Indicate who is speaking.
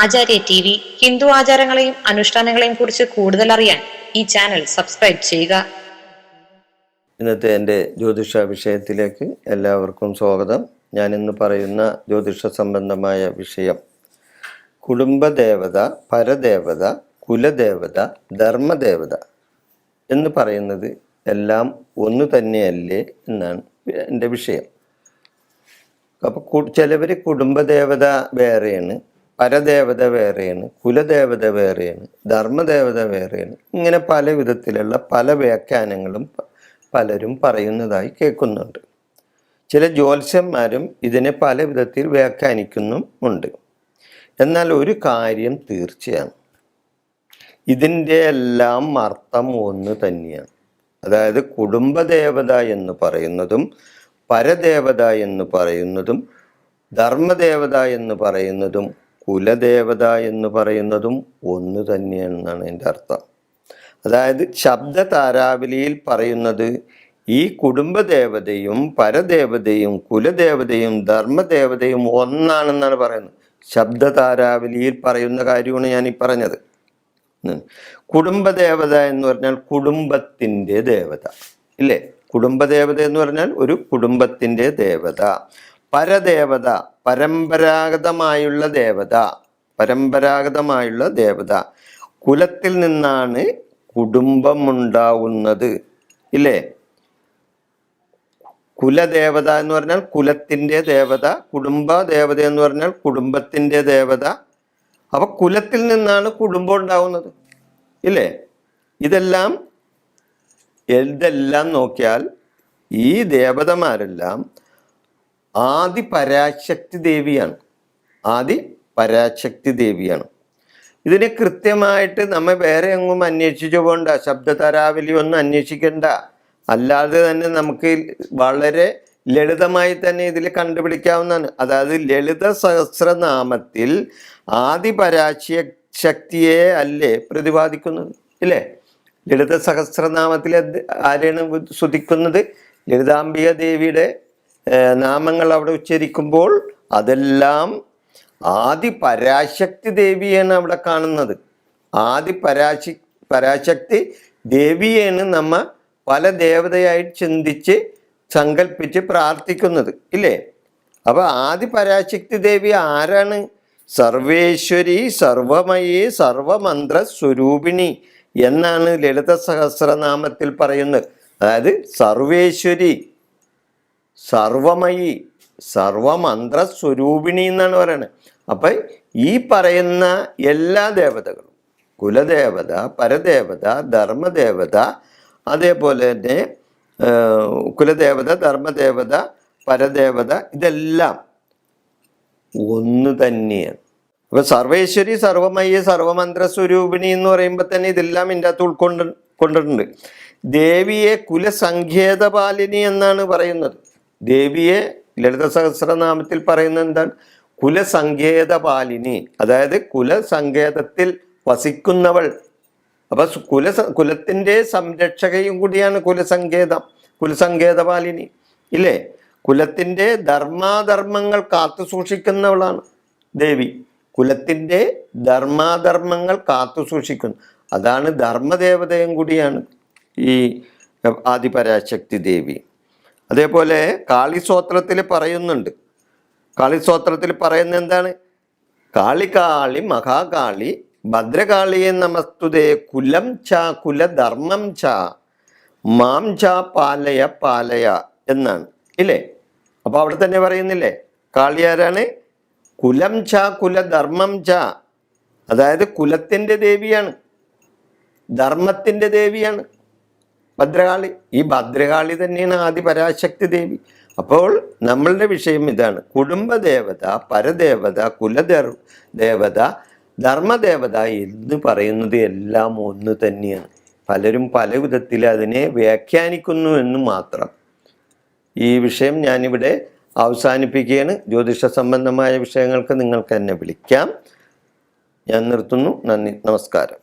Speaker 1: ആചാര്യ T V Hindu ആചാരങ്ങളെയും അനുഷ്ഠാനങ്ങളെയും കുറിച്ച് കൂടുതൽ അറിയാൻ ഈ ചാനൽ സബ്സ്ക്രൈബ് ചെയ്യുക.
Speaker 2: ഇന്നത്തെ എന്റെ ജ്യോതിഷ വിഷയത്തിലേക്ക് എല്ലാവർക്കും സ്വാഗതം. ഞാൻ ഇന്ന് പറയുന്ന ജ്യോതിഷ സംബന്ധമായ വിഷയം കുടുംബദേവത പരദേവത കുലദേവത ധർമ്മദേവത എന്ന് പറയുന്നത് എല്ലാം ഒന്ന് തന്നെയല്ലേ എന്നാണ് എന്റെ വിഷയം. അപ്പോൾ ചിലവർ കുടുംബദേവത വേറെയാണ് പരദേവത വേറെയാണ് കുലദേവത വേറെയാണ് ധർമ്മദേവത വേറെയാണ്. ഇങ്ങനെ പല വിധത്തിലുള്ള പല വ്യാഖ്യാനങ്ങളും പലരും പറയുന്നതായി കേൾക്കുന്നുണ്ട്. ചില ജ്യോത്സ്യന്മാരും ഇതിനെ പല വിധത്തിൽ വ്യാഖ്യാനിക്കുന്നും ഉണ്ട്. എന്നാൽ ഒരു കാര്യം തീർച്ചയാണ്. ഇതിന്റെ എല്ലാം അർത്ഥം ഒന്ന് തന്നെയാണ്. അതായത് കുടുംബദേവത എന്ന് പറയുന്നതും പരദേവത എന്ന് പറയുന്നതും ധർമ്മദേവത എന്ന് പറയുന്നതും കുലദേവത എന്ന് പറയുന്നതും ഒന്ന് തന്നെയാണെന്നാണ് എന്റെ അർത്ഥം. അതായത് ശബ്ദ താരാവലിയിൽ പറയുന്നത് ഈ കുടുംബദേവതയും പരദേവതയും കുലദേവതയും ധർമ്മദേവതയും ഒന്നാണെന്നാണ് പറയുന്നത്. ശബ്ദ താരാവലിയിൽ പറയുന്ന കാര്യമാണ് ഞാൻ ഈ പറഞ്ഞത് കുടുംബദേവത എന്ന് പറഞ്ഞാൽ കുടുംബത്തിന്റെ ദേവത. ഇല്ലേ? കുടുംബദേവത എന്ന് പറഞ്ഞാൽ ഒരു കുടുംബത്തിന്റെ ദേവത. പരദേവത പരമ്പരാഗതമായുള്ള ദേവത പരമ്പരാഗതമായുള്ള ദേവത. കുലത്തിൽ നിന്നാണ് കുടുംബമുണ്ടാവുന്നത് ഇല്ലേ? കുലദേവത എന്ന് പറഞ്ഞാൽ കുലത്തിന്റെ ദേവത കുടുംബ ദേവത എന്ന് പറഞ്ഞാൽ കുടുംബത്തിന്റെ ദേവത. അപ്പൊ കുലത്തിൽ നിന്നാണ് കുടുംബം ഉണ്ടാവുന്നത് ഇല്ലേ? ഇതെല്ലാം ഇതെല്ലാം നോക്കിയാൽ ഈ ദേവതമാരെല്ലാം ആദി പരാശക്തി ദേവിയാണ്. ആദി പരാശക്തി ദേവിയാണ്. ഇതിനെ കൃത്യമായിട്ട് നമ്മെ വേറെ എങ്ങും അന്വേഷിച്ചു പോകണ്ട. ശബ്ദതരാവലി ഒന്നും അന്വേഷിക്കണ്ട. അല്ലാതെ തന്നെ നമുക്ക് വളരെ ലളിതമായി തന്നെ ഇതിൽ കണ്ടുപിടിക്കാവുന്നതാണ്. അതായത് ലളിത സഹസ്രനാമത്തിൽ ആദി പരാശയ ശക്തിയെ അല്ലേ പ്രതിപാദിക്കുന്നത്? ഇല്ലേ? ലളിത സഹസ്രനാമത്തിൽ ആരെയാണ് സ്തുതിക്കുന്നത്? ലളിതാംബിക ദേവിയുടെ നാമങ്ങൾ അവിടെ ഉച്ചരിക്കുമ്പോൾ അതെല്ലാം ആദി പരാശക്തി ദേവിയാണ് അവിടെ കാണുന്നത്. ആദി പരാശി പരാശക്തി ദേവിയാണ് നമ്മ പല ദേവതയായി ചിന്തിച്ച് സങ്കല്പിച്ച് പ്രാർത്ഥിക്കുന്നത് ഇല്ലേ? അപ്പൊ ആദി പരാശക്തി ദേവി ആരാണ്? സർവേശ്വരി സർവമയി സർവമന്ത്ര സ്വരൂപിണി എന്നാണ് ലളിത സഹസ്രനാമത്തിൽ പറയുന്നത്. അതായത് സർവേശ്വരി. സർവമയി സർവമന്ത്രസ്വരൂപിണി എന്നാണ് പറയുന്നത് അപ്പം ഈ പറയുന്ന എല്ലാ ദേവതകളും കുലദേവത പരദേവത ധർമ്മദേവത അതേപോലെ തന്നെ കുലദേവത ധർമ്മദേവത പരദേവത ഇതെല്ലാം ഒന്ന് തന്നെയാണ്. അപ്പം സർവേശ്വരി സർവമയ്യ സർവമന്ത്ര സ്വരൂപിണി എന്ന് പറയുമ്പോൾ തന്നെ ഇതെല്ലാം ഇതിന്റെ അകത്ത് ഉൾക്കൊണ്ട് കൊണ്ടിട്ടുണ്ട്. ദേവിയെ കുലസങ്കേതപാലിനി എന്നാണ് പറയുന്നത്. ദേവിയെ ലളിത സഹസ്രനാമത്തിൽ പറയുന്നത് എന്താണ്? കുലസങ്കേതപാലിനി. അതായത് കുലസങ്കേതത്തിൽ വസിക്കുന്നവൾ. അപ്പൊ കുല കുലത്തിന്റെ സംരക്ഷകയും കൂടിയാണ് കുലസങ്കേതം കുലസങ്കേതപാലിനി. ഇല്ലേ? കുലത്തിന്റെ ധർമാധർമ്മങ്ങൾ കാത്തു സൂക്ഷിക്കുന്നവളാണ് ദേവി. കുലത്തിന്റെ ധർമാധർമ്മങ്ങൾ കാത്തു സൂക്ഷിക്കുന്നു. അതാണ് ധർമ്മദേവതയും കൂടിയാണ് ഈ ആദിപരാശക്തി ദേവി. അതേപോലെ കാളിസ്തോത്രത്തിൽ പറയുന്നുണ്ട്. കാളിസ്തോത്രത്തിൽ പറയുന്ന എന്താണ്? കാളികാളി മഹാകാളി ഭദ്രകാളിയെ നമസ്തുതേ കുലം ച കുലധർമ്മം ച മാം ച പാലയ പാലയ എന്നാണ്. ഇല്ലേ? അപ്പോൾ അവിടെ തന്നെ പറയുന്നില്ലേ? കാളി ആരാണ്? കുലം ച കുലധർമ്മം ച. അതായത് കുലത്തിന്റെ ദേവിയാണ്. ധർമ്മത്തിന്റെ ദേവിയാണ്. ഭദ്രകാളി. ഈ ഭദ്രകാളി തന്നെയാണ് ആദ്യ പരാശക്തി ദേവി. അപ്പോൾ നമ്മളുടെ വിഷയം ഇതാണ്. കുടുംബദേവത പരദേവത കുലദേവ ദേവത ധർമ്മദേവത എന്ന് പറയുന്നത് എല്ലാം ഒന്ന് തന്നെയാണ്. പലരും പല വിധത്തിൽ അതിനെ വ്യാഖ്യാനിക്കുന്നു എന്ന് മാത്രം. ഈ വിഷയം ഞാനിവിടെ അവസാനിപ്പിക്കുകയാണ്. ജ്യോതിഷ സംബന്ധമായ വിഷയങ്ങൾക്ക് നിങ്ങൾക്ക് എന്നെ വിളിക്കാം. ഞാൻ നിർത്തുന്നു. നന്ദി. നമസ്കാരം.